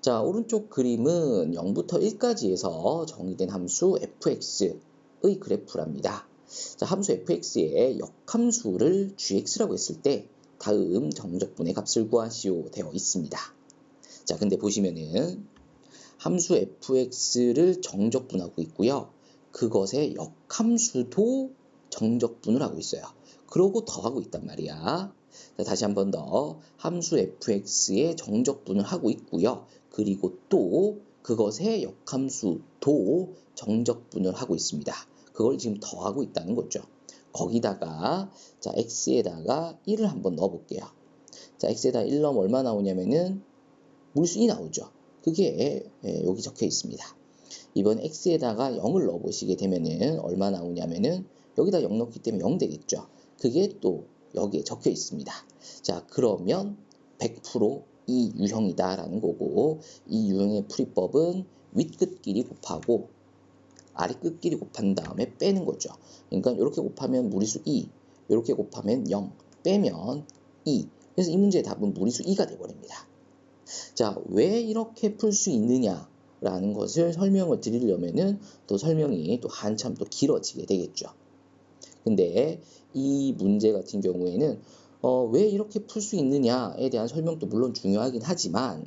자, 오른쪽 그림은 0부터 1까지에서 정의된 함수 fx의 그래프랍니다. 자, 함수 fx의 역함수를 gx라고 했을 때 다음 정적분의 값을 구하시오 되어 있습니다. 자, 근데 보시면은 함수 fx를 정적분하고 있고요. 그것의 역함수도 정적분을 하고 있어요. 그러고 더하고 있단 말이야. 자, 다시 한 번 더 함수 fx의 정적분을 하고 있고요. 그리고 또 그것의 역함수 도 정적분을 하고 있습니다. 그걸 지금 더하고 있다는 거죠. 거기다가 자 x에다가 1을 한번 넣어 볼게요. 자 x에다 1 넣으면 얼마 나오냐면은 2 나오죠. 그게 예, 여기 적혀 있습니다. 이번 x에다가 0을 넣어 보시게 되면은 얼마 나오냐면은 여기다 0 넣기 때문에 0 되겠죠. 그게 또 여기에 적혀 있습니다. 자 그러면 100%이 유형이다라는 거고 이 유형의 풀이법은 윗끝끼리 곱하고 아래끝끼리 곱한 다음에 빼는 거죠. 그러니까 이렇게 곱하면 무리수 2, 이렇게 곱하면 0, 빼면 2. 그래서 이 문제의 답은 무리수 2가 되어버립니다. 자, 왜 이렇게 풀 수 있느냐라는 것을 설명을 드리려면은 또 설명이 또 한참 또 길어지게 되겠죠. 근데 이 문제 같은 경우에는 어, 왜 이렇게 풀 수 있느냐에 대한 설명도 물론 중요하긴 하지만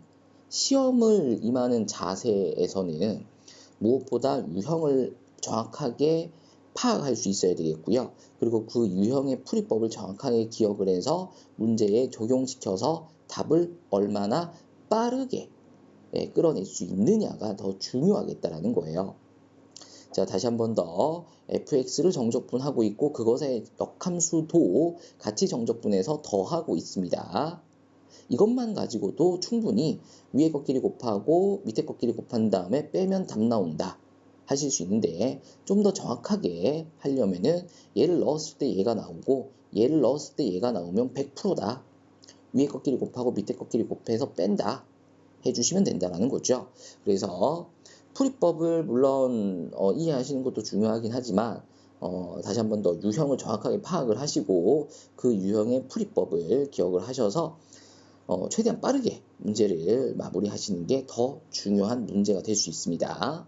시험을 임하는 자세에서는 무엇보다 유형을 정확하게 파악할 수 있어야 되겠고요. 그리고 그 유형의 풀이법을 정확하게 기억을 해서 문제에 적용시켜서 답을 얼마나 빠르게 예, 끌어낼 수 있느냐가 더 중요하겠다라는 거예요. 자, 다시 한 번 더. Fx를 정적분하고 있고 그것의 역함수도 같이 정적분해서 더하고 있습니다. 이것만 가지고도 충분히 위에 것끼리 곱하고 밑에 것끼리 곱한 다음에 빼면 답 나온다 하실 수 있는데 좀 더 정확하게 하려면은 얘를 넣었을 때 얘가 나오고 얘를 넣었을 때 얘가 나오면 100%다. 위에 것끼리 곱하고 밑에 것끼리 곱해서 뺀다 해주시면 된다라는 거죠. 그래서 풀이법을 물론 어, 이해하시는 것도 중요하긴 하지만 어, 다시 한 번 더 유형을 정확하게 파악을 하시고 그 유형의 풀이법을 기억을 하셔서 어, 최대한 빠르게 문제를 마무리하시는 게 더 중요한 문제가 될 수 있습니다.